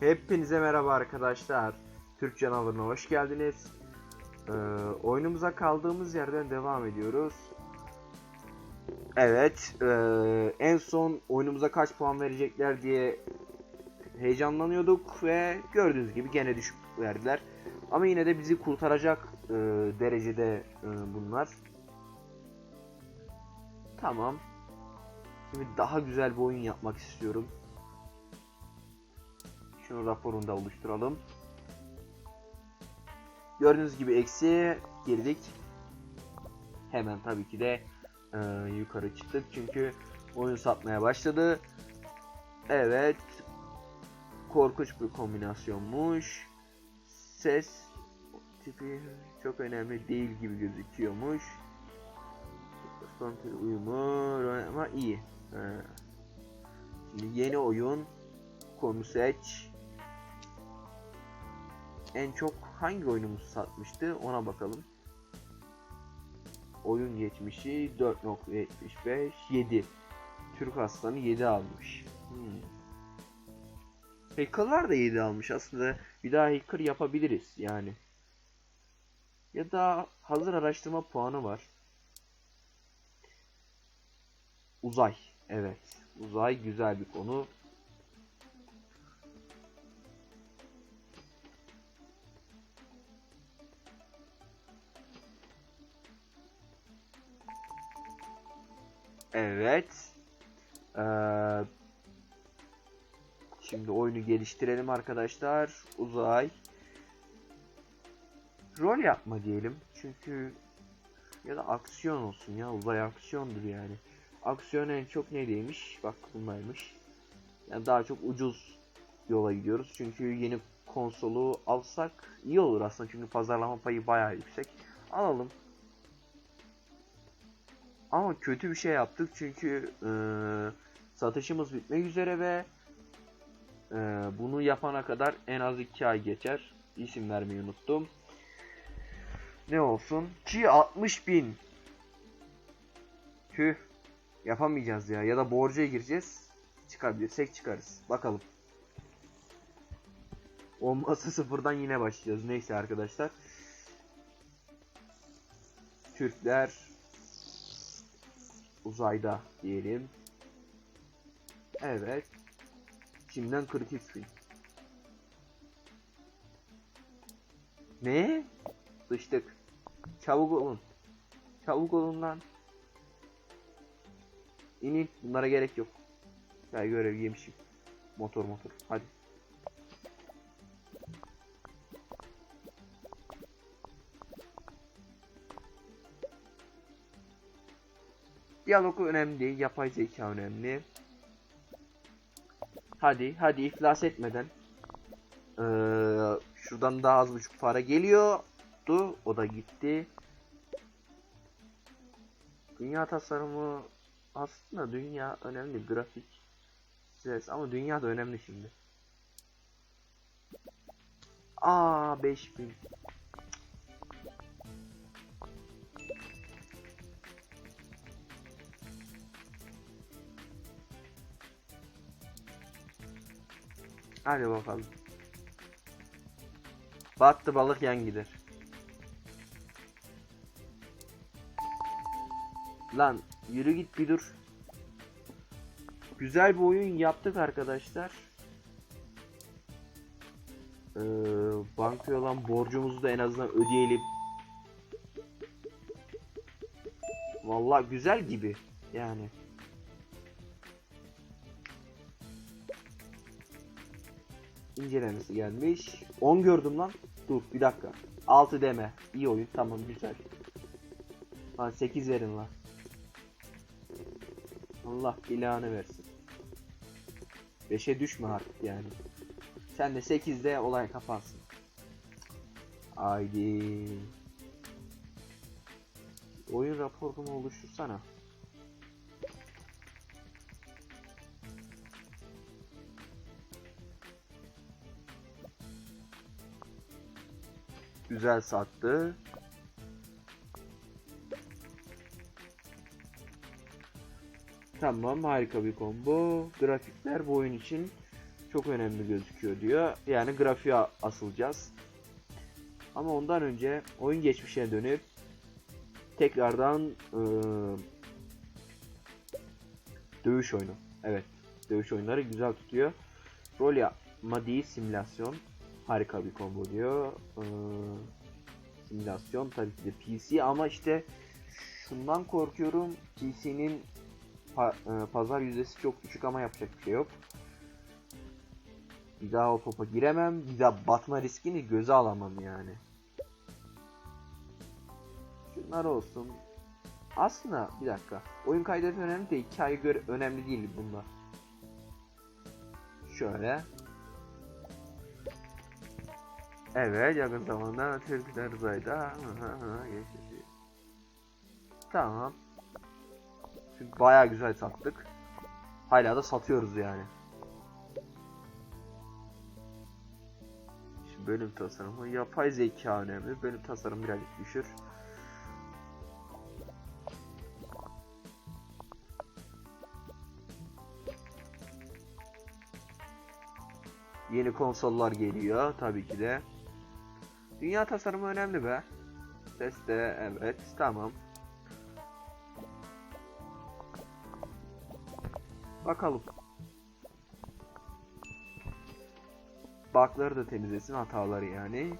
Hepinize merhaba arkadaşlar. Türk canavarına hoş geldiniz. Ee, oyunumuza kaldığımız yerden devam ediyoruz. Evet, ee, en son oyunumuza kaç puan verecekler diye heyecanlanıyorduk ve gördüğünüz gibi gene düşük verdiler. Ama yine de bizi kurtaracak ee, derecede ee, bunlar. Tamam. Şimdi daha güzel bir oyun yapmak istiyorum. Şunu raporunu da oluşturalım. Gördüğünüz gibi eksiye girdik. Hemen tabii ki de e, yukarı çıktık çünkü oyun satmaya başladı. Evet. Korkunç bir kombinasyonmuş. Ses tipi çok önemli değil gibi gözüküyormuş. Kontrol uyumu ama iyi. Ha. Şimdi yeni oyun konu seç. En çok hangi oyunumuz satmıştı ona bakalım. Oyun geçmişi 4.75 7. Türk Aslanı 7 almış. Hmm. Hacker'lar da 7 almış aslında. Bir daha hacker yapabiliriz yani. Ya da hazır araştırma puanı var. Uzay. Evet. Uzay güzel bir konu. Evet. Ee, şimdi oyunu geliştirelim arkadaşlar. Uzay. Rol yapma diyelim. Çünkü ya da aksiyon olsun ya. Uzay aksiyondur yani. Aksiyon en çok neydeymiş? Bak bundaymış. Yani daha çok ucuz yola gidiyoruz. Çünkü yeni konsolu alsak iyi olur aslında. Çünkü pazarlama payı bayağı yüksek. Alalım. Ama kötü bir şey yaptık çünkü e, satışımız bitmek üzere ve e, bunu yapana kadar en az 2 ay geçer. İsim vermeyi unuttum. Ne olsun? Ki 60 bin. Tüh. Yapamayacağız ya. Ya da borca gireceğiz. Çıkabilirsek çıkarız. Bakalım. Olmazsa sıfırdan yine başlayacağız. Neyse arkadaşlar. Türkler uzayda diyelim. Evet. Şimdiden 43 bin. Ne? Sıçtık. Çabuk olun. Çabuk olun lan. İnin. Bunlara gerek yok. Ben görev yemişim. Motor motor. Hadi. Diyalogu önemli. Yapay zeka önemli. Hadi hadi iflas etmeden. Ee, şuradan daha az buçuk para geliyordu. O da gitti. Dünya tasarımı aslında dünya önemli. Grafik ses ama dünya da önemli şimdi. Aa 5000. Hadi bakalım. Battı balık yan gider. Lan yürü git bir dur. Güzel bir oyun yaptık arkadaşlar. Ee, bankaya olan borcumuzu da en azından ödeyelim. Vallahi güzel gibi yani. İncelemesi gelmiş. 10 gördüm lan. Dur bir dakika. 6 deme. İyi oyun tamam güzel. Lan 8 verin lan. Allah ilanı versin. 5'e düşme artık yani. Sen de 8'de olay kapansın. Haydi. Oyun raporunu oluştursana. Güzel sattı. Tamam harika bir combo. Grafikler bu oyun için çok önemli gözüküyor diyor. Yani grafiğe asılacağız. Ama ondan önce oyun geçmişine dönüp tekrardan eee, dövüş oyunu. Evet. Dövüş oyunları güzel tutuyor. Rol yapma değil simülasyon. Harika bir combo diyor. Eee, simülasyon tabii ki de PC ama işte şundan korkuyorum. PC'nin pa- e, pazar yüzdesi çok düşük ama yapacak bir şey yok. Bir daha o topa giremem. Bir daha batma riskini göze alamam yani. Şunlar olsun. Aslında bir dakika. Oyun kaydetme önemli de hikaye göre önemli değil bunda. Şöyle. Evet yakın zamanda Türkler uzayda. Geçti. Tamam. Çünkü bayağı güzel sattık. Hala da satıyoruz yani. Şimdi bölüm tasarımı, yapay zeka önemli. Bölüm tasarımı birazcık düşür. Yeni konsollar geliyor tabii ki de. Dünya tasarımı önemli be. Ses de evet tamam. Bakalım. Bug'ları da temizlesin hataları yani.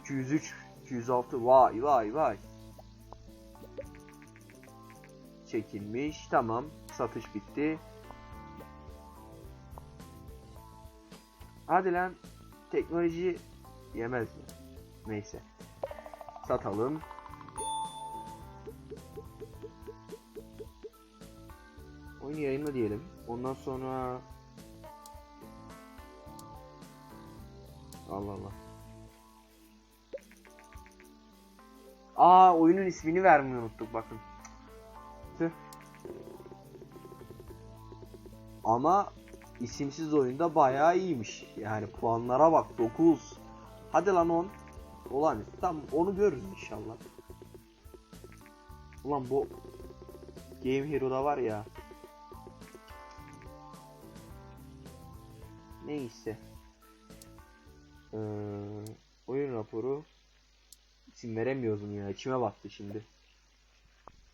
203, 206 vay vay vay. Çekilmiş tamam satış bitti. Hadi lan teknoloji yemez mi? Neyse. Satalım. Oyun yayınla diyelim. Ondan sonra Allah Allah. Aa oyunun ismini vermeyi unuttuk bakın. Tüh. Ama isimsiz oyunda bayağı iyiymiş. Yani puanlara bak 9. Hadi lan 10. Ulan tam onu görürüz inşallah. Ulan bu Game Hero'da var ya. Neyse. Ee, oyun raporu isim veremiyoruz ya içime battı şimdi.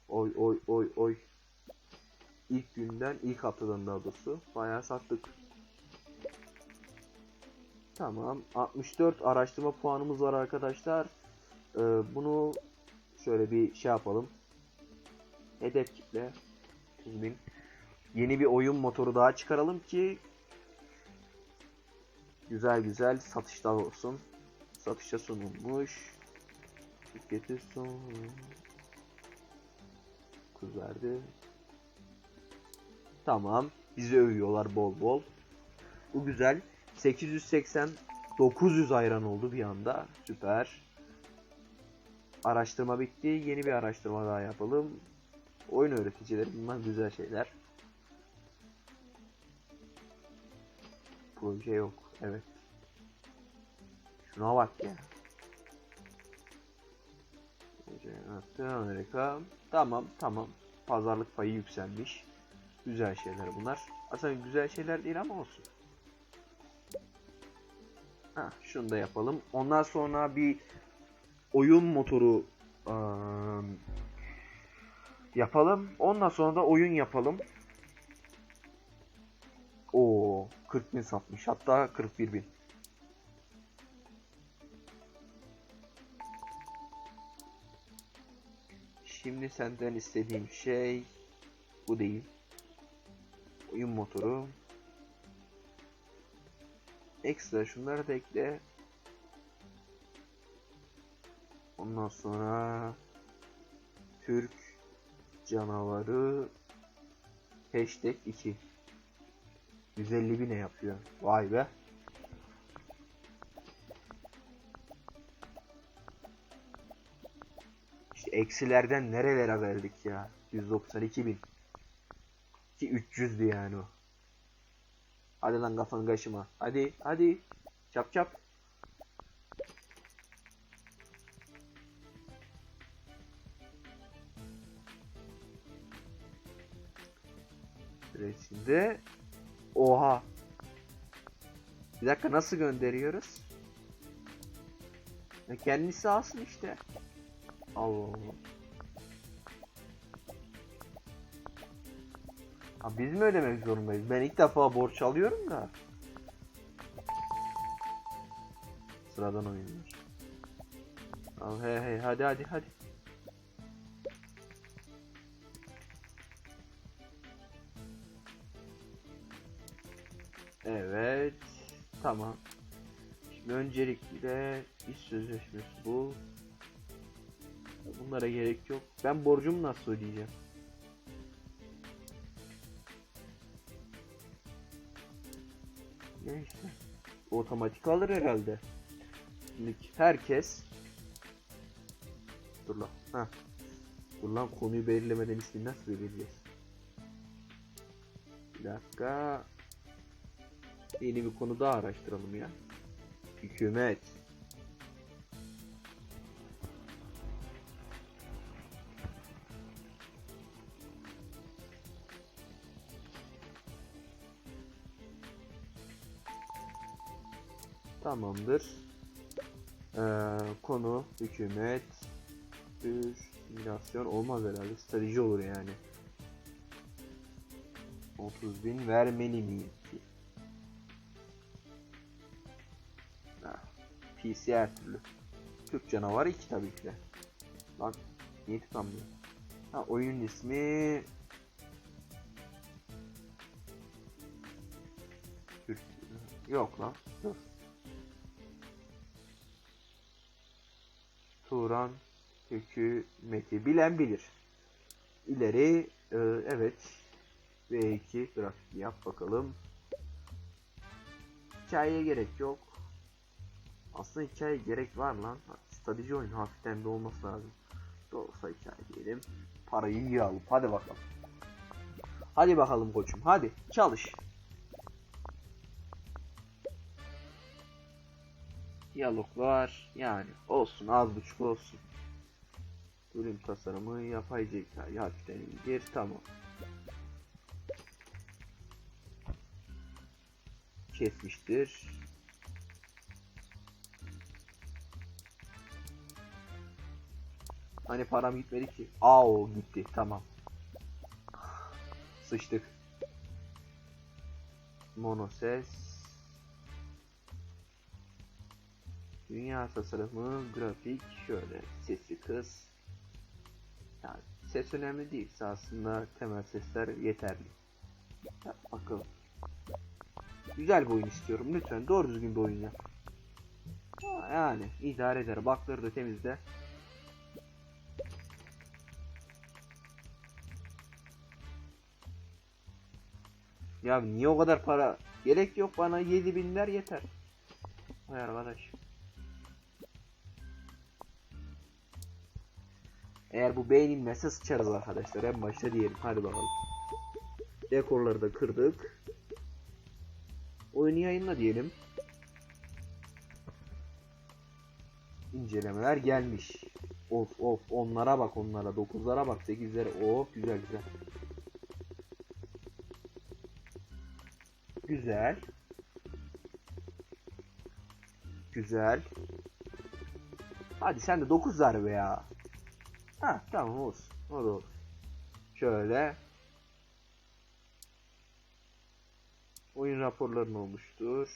Oy oy oy oy. İlk günden ilk haftadan daha doğrusu bayağı sattık. Tamam 64 araştırma puanımız var arkadaşlar. Ee, bunu şöyle bir şey yapalım. Hedef kitle 30.000. Yeni bir oyun motoru daha çıkaralım ki güzel güzel satışlar olsun. Satışa sunulmuş. Şirketi son kız verdi. Tamam. Bizi övüyorlar bol bol. Bu güzel. 880 900 ayran oldu bir anda. Süper. Araştırma bitti. Yeni bir araştırma daha yapalım. Oyun öğreticileri bunlar güzel şeyler. Proje yok. Evet. Şuna bak ya. Amerika. Tamam tamam. Pazarlık payı yükselmiş. Güzel şeyler bunlar. Aslında güzel şeyler değil ama olsun. Ha, şunu da yapalım. Ondan sonra bir oyun motoru ıı, yapalım. Ondan sonra da oyun yapalım. O 40 bin satmış. Hatta 41 bin. Şimdi senden istediğim şey bu değil. Oyun motoru. Ekstra şunları da ekle. Ondan sonra Türk canavarı hashtag 2 150 bine yapıyor. Vay be. İşte eksilerden nerelere geldik ya. 192 bin. Ki 300'dü yani o. Hadi lan kafanı kaşıma. Hadi hadi. Çap çap. Süresinde Oha. Bir dakika nasıl gönderiyoruz? Ya kendisi alsın işte. Allah Allah. Ha biz mi ödemek zorundayız? Ben ilk defa borç alıyorum da. Sıradan oyunlar. Al hey hey hadi hadi hadi. Evet. Tamam. Şimdi öncelikle iş sözleşmesi bu. Bunlara gerek yok. Ben borcumu nasıl ödeyeceğim? Neyse. Otomatik alır herhalde. Şimdi herkes Dur lan. Ha. Dur lan konuyu belirlemeden ismini nasıl belirleyeceğiz? Bir dakika. Yeni bir konu daha araştıralım ya. Hükümet. Tamamdır. Ee, konu hükümet bir simülasyon olmaz herhalde. Strateji olur yani. 30 bin vermeli miyim ki? Ha, PC her türlü. Türk canavarı 2 tabii ki de. Lan niye tıklanmıyor? Ha oyunun ismi Yok lan. Dur. Turan hükümeti bilen bilir. İleri e, evet V2 grafik yap bakalım. Hikayeye gerek yok. Aslında hikaye gerek var lan. Strateji oyunu hafiften de olması lazım. Doğrusa hikaye diyelim. Parayı iyi alıp hadi bakalım. Hadi bakalım koçum hadi çalış. Diyaloglar yani olsun az buçuk olsun. Bölüm tasarımı yapay zeka hafiften indir tamam. Kesmiştir. Hani param gitmedi ki. Aa gitti tamam. Sıçtık. Mono ses. Dünya tasarımı, grafik şöyle sesi kız. Yani ses önemli değilse aslında temel sesler yeterli. Yap bakalım. Güzel bir oyun istiyorum lütfen doğru düzgün bir oyun yap. Yani idare eder. Bakları da temizle. Ya niye o kadar para? Gerek yok bana 7000'ler yeter. Vay arkadaş. Eğer bu beğenilmezse sıçarız arkadaşlar. En başta diyelim. Hadi bakalım. Dekorları da kırdık. Oyunu yayınla diyelim. İncelemeler gelmiş. Of of onlara bak onlara. 9'lara bak 8'lere. Oh güzel güzel. Güzel. Güzel. Hadi sen de 9 darbe ya. Ha tamam olsun. O da olur. Şöyle. Oyun raporların olmuştur.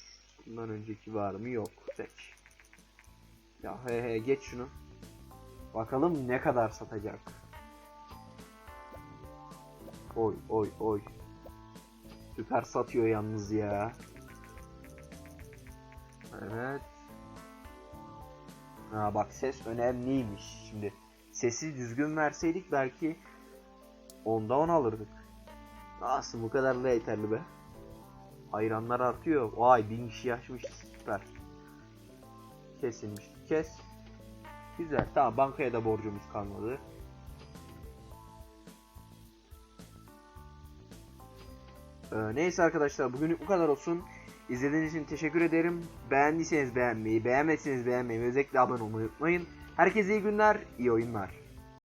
Bundan önceki var mı? Yok. Peki. Ya he he geç şunu. Bakalım ne kadar satacak. Oy oy oy. Süper satıyor yalnız ya. Evet. Ha bak ses önemliymiş. Şimdi sesi düzgün verseydik belki onda 10 alırdık. Nasıl bu kadar da yeterli be. Hayranlar artıyor. Vay bin kişi açmış. Süper. Kesilmiş. Kes. Güzel. Tamam bankaya da borcumuz kalmadı. Ee, neyse arkadaşlar bugünlük bu kadar olsun. İzlediğiniz için teşekkür ederim. Beğendiyseniz beğenmeyi, beğenmediyseniz beğenmeyi özellikle abone olmayı unutmayın. Herkese iyi günler, iyi oyunlar.